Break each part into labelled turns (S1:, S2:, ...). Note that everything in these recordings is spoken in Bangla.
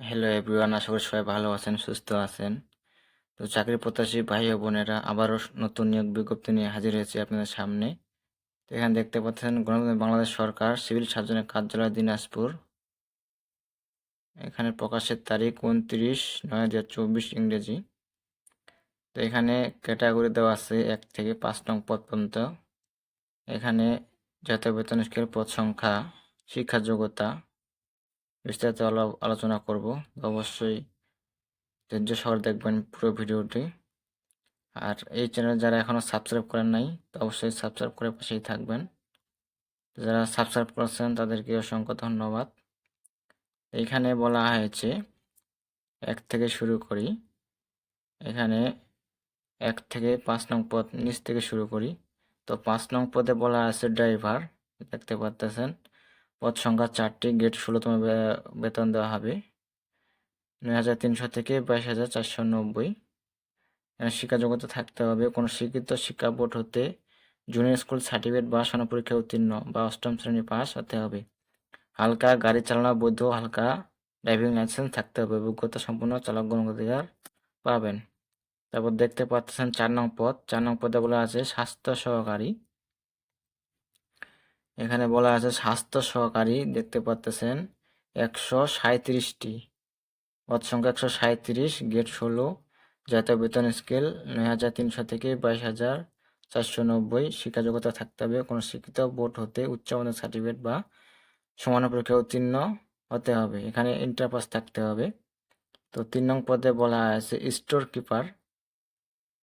S1: হ্যালো এভরিওয়ান আশা করি সবাই ভালো আছেন, সুস্থ আছেন। তো চাকরি প্রত্যাশী ভাই ও বোনেরা, আবারও নতুন নিয়োগ বিজ্ঞপ্তি নিয়ে হাজির হয়েছে আপনাদের সামনে। তো এখানে দেখতে পাচ্ছেন, গণতন্ত্র বাংলাদেশ সরকার, সিভিল সার্জনের কার্যালয়, দিনাজপুর। এখানে প্রকাশের তারিখ উনত্রিশ নয় হাজার চব্বিশ ইংরেজি। তো এখানে ক্যাটাগরি দেওয়া আছে এক থেকে পাঁচ নং পদ পর্যন্ত। এখানে জাতীয় বেতন স্কেল, পদ সংখ্যা, শিক্ষা যোগ্যতা। বিস্তারিত আলো- আলোচনা করব। অবশ্যই ধৈর্য সহকারে দেখবেন পুরো ভিডিওটি। আর এই চ্যানেল যারা এখনও সাবস্ক্রাইব করেন নাই, তো অবশ্যই সাবস্ক্রাইব করে পাশেই থাকবেন। যারা সাবস্ক্রাইব করেছেন, তাদেরকে অসংখ্য ধন্যবাদ। এইখানে বলা হয়েছে, এক থেকে শুরু করি। এখানে এক থেকে পাঁচ নং পদ নিচ থেকে শুরু করি। তো পাঁচ নং পদে বলা আছে ড্রাইভার দেখতে পাচ্তেছেন পদ সংখ্যা চারটি, গেট ষোলোতম বেতন দেওয়া হবে। নয় হাজার তিনশো থেকে বাইশ হাজার চারশো নব্বই। এখানে শিক্ষা যোগ্যতা থাকতে হবে। কোনো স্বীকৃত শিক্ষা বোর্ড হতে জুনিয়র স্কুল সার্টিফিকেট বা সনদ পরীক্ষায় উত্তীর্ণ বা অষ্টম শ্রেণি পাস হতে হবে। হালকা গাড়ি চালানো বৈধ হালকা ড্রাইভিং লাইসেন্স থাকতে হবে। অভিজ্ঞতা সম্পন্ন চালক গণঅধিকার পাবেন। তারপর দেখতে পাচ্ছেন চার নং পদ। চার নং পদে বলা আছে স্বাস্থ্য সহকারী। এখানে বলা আছে স্বাস্থ্য সহকারী, দেখতে পাচ্ছেন একশো সাঁত্রিশটি পদ সংখ্যা একশো সাঁত্রিশ গেট ষোলো, জাতীয় বেতন স্কেল নয় হাজার তিনশো থেকে বাইশ হাজার চারশো নব্বই। শিক্ষা যোগ্যতা থাকতে হবে, কোনো শিক্ষিত বোর্ড হতে উচ্চ মাধ্যমিক সার্টিফিকেট বা সমান পরীক্ষায় উত্তীর্ণ হতে হবে। এখানে ইন্টার পাস থাকতে হবে। তো তিন নং পদে বলা আছে স্টোর কিপার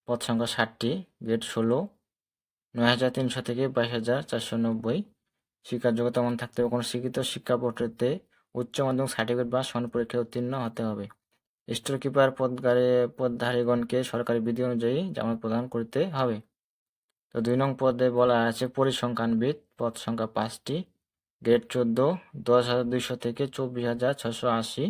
S1: পদ সংখ্যা ষাটটি, গেট ষোলো, নয় হাজার তিনশো থেকে বাইশ হাজার চারশো নব্বই। শিক্ষা যোগ্যতা মান থাকতে হবে, কোনো শিক্ষিত শিক্ষা বোর্ড উচ্চ মাধ্যমিক সার্টিফিকেট বা সমান পরীক্ষায় উত্তীর্ণ হতে হবে। স্টোর কিপার পদগারে, পদধারীগণকে সরকারি বিধি অনুযায়ী জামানত প্রদান করতে হবে। তো দুই নং পদে বলা আছে, পরিসংখ্যানবিদ পদ সংখ্যা পাঁচটি, গ্রেড চোদ্দ, দশ হাজার দুইশো থেকে চব্বিশ হাজার ছশো আশি।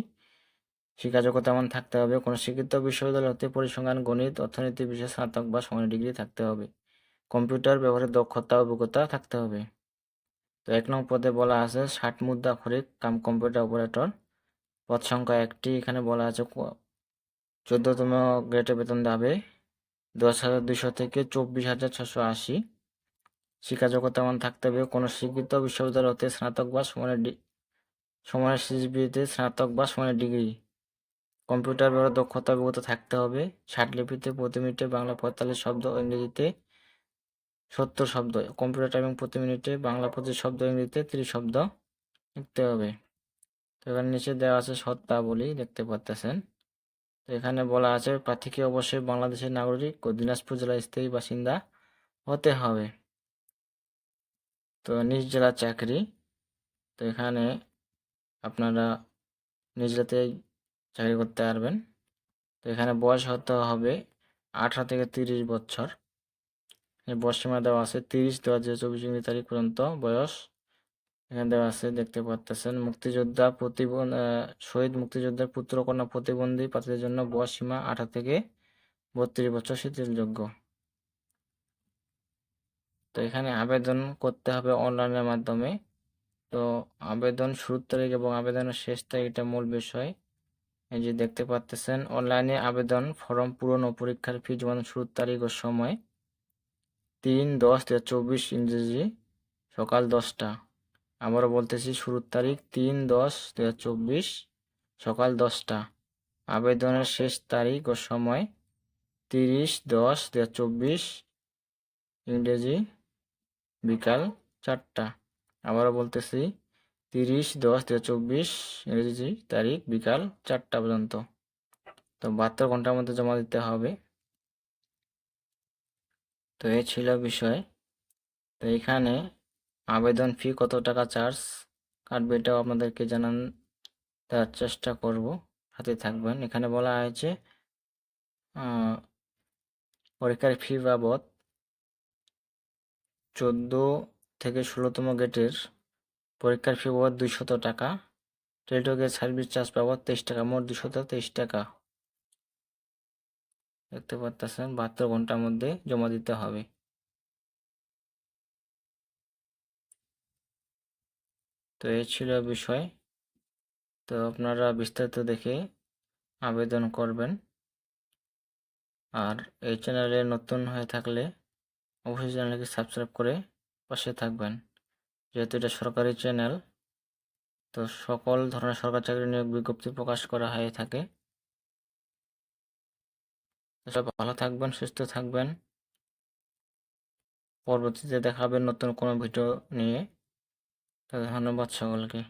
S1: শিক্ষা যোগ্যতা মান থাকতে হবে, কোনো শিক্ষিত বিশ্ববিদ্যালয় হতে পরিসংখ্যান, গণিত, অর্থনীতি বিষয়ে স্নাতক বা সমান ডিগ্রি থাকতে হবে। কম্পিউটার ব্যবহারের দক্ষতা, অভিজ্ঞতা থাকতে হবে। তো এক নং পদে বলা আছে ষাট মুদ্রা খরিক কাম কম্পিউটার অপারেটর। পদ সংখ্যা একটি, এখানে বলা আছে চোদ্দতম গ্রেডে বেতন দাবে, দশ হাজার দুশো থেকে চব্বিশ হাজার ছশো আশি। শিক্ষা যোগ্যতা মান থাকতে হবে, কোনো শিক্ষিত বিশ্ববিদ্যালয় হতে স্নাতক বা সমানের সমানের সিজিপিতে স্নাতক বা সমানের ডিগ্রি। কম্পিউটার ব্যবহার দক্ষতা অভিজ্ঞতা থাকতে হবে। ষাট লিপিতে প্রতি মিনিটে বাংলা পঁয়তাল্লিশ শব্দ ইংরেজিতে সত্তর শব্দ। কম্পিউটার টাইপিং প্রতি মিনিটে বাংলা প্রতি শব্দ ইংরেজিতে তিরিশ শব্দ লিখতে হবে। তো এখানে নিচে দেওয়া আছে শর্তাবলী দেখতে পাচ্তেছেন তো এখানে বলা আছে প্রার্থীকে অবশ্যই বাংলাদেশের নাগরিক ও দিনাজপুর জেলার স্থায়ী বাসিন্দা হতে হবে। তো নিজ জেলার চাকরি। তো এখানে আপনারা নিজ চাকরি করতে পারবেন। তো এখানে বয়স হতে হবে আঠারো থেকে তিরিশ বছর। এই বয়স সীমা দেওয়া আছে তিরিশ। দু হাজার চব্বিশ ইংরেজি তারিখ পর্যন্ত বয়স। এখানে দেওয়া আছে, দেখতে পাচ্তেছেন মুক্তিযোদ্ধা প্রতিবন্ধ শহীদ মুক্তিযোদ্ধার পুত্র কন্যা প্রতিবন্ধী প্রার্থীদের জন্য বয়স সীমা আঠারো থেকে বত্রিশ বছর শিথিলযোগ্য। তো এখানে আবেদন করতে হবে অনলাইনের মাধ্যমে। তো আবেদন শুরুর তারিখ এবং আবেদনের শেষ তারিখ এটা মূল বিষয়। এই যে দেখতে পাচ্তেছেন অনলাইনে আবেদন ফর্ম পূরণ ও পরীক্ষার ফি জমা শুরুর তারিখ ও সময়। তিন, দশ দু চব্বিশ ইংরেজি, সকাল দশটা। আবারও বলতেছি শুরুর তারিখ তিন, দশ দু চব্বিশ, সকাল দশটা। আবেদনের শেষ তারিখ ও সময় তিরিশ, দশ দু চব্বিশ ইংরেজি, বিকাল চারটা। আবারও বলতেছি তিরিশ, দশ দু চব্বিশ ইংরেজি তারিখ বিকাল চারটা পর্যন্ত। তো বাহাত্তর ঘণ্টার মধ্যে জমা দিতে হবে। তো এই ছিল বিষয়। তো এখানে আবেদন ফি কত টাকা চার্জ কাটবে এটাও আপনাদেরকে জানান, দেওয়ার চেষ্টা করব, হাতে থাকবেন। এখানে বলা হয়েছে পরীক্ষার ফি বাবদ চোদ্দ থেকে ষোলোতম গেটের পরীক্ষার ফি বাবদ দুইশত টাকা। টেলিটকের সার্ভিস চার্জ বাবদ তেইশ টাকা, মোট দুশত তেইশ টাকা। দেখতে পাচ্ছেন বাহাত্তর ঘণ্টার মধ্যে জমা দিতে হবে। তো এই ছিল বিষয়। তো আপনারা বিস্তারিত দেখে আবেদন করবেন। আর এই চ্যানেলে নতুন হয়ে থাকলে অবশ্যই চ্যানেলকে সাবস্ক্রাইব করে পাশে থাকবেন। যেহেতু এটা সরকারি চ্যানেল, তো সকল ধরনের সরকারি চাকরি নিয়োগ বিজ্ঞপ্তি প্রকাশ করা হয়ে থাকে। সব ভালো থাকবেন সুস্থ থাকবেন। পরবর্তীতে দেখাবেন নতুন কোনো ভিডিও নিয়ে। ধন্যবাদ সকলকে।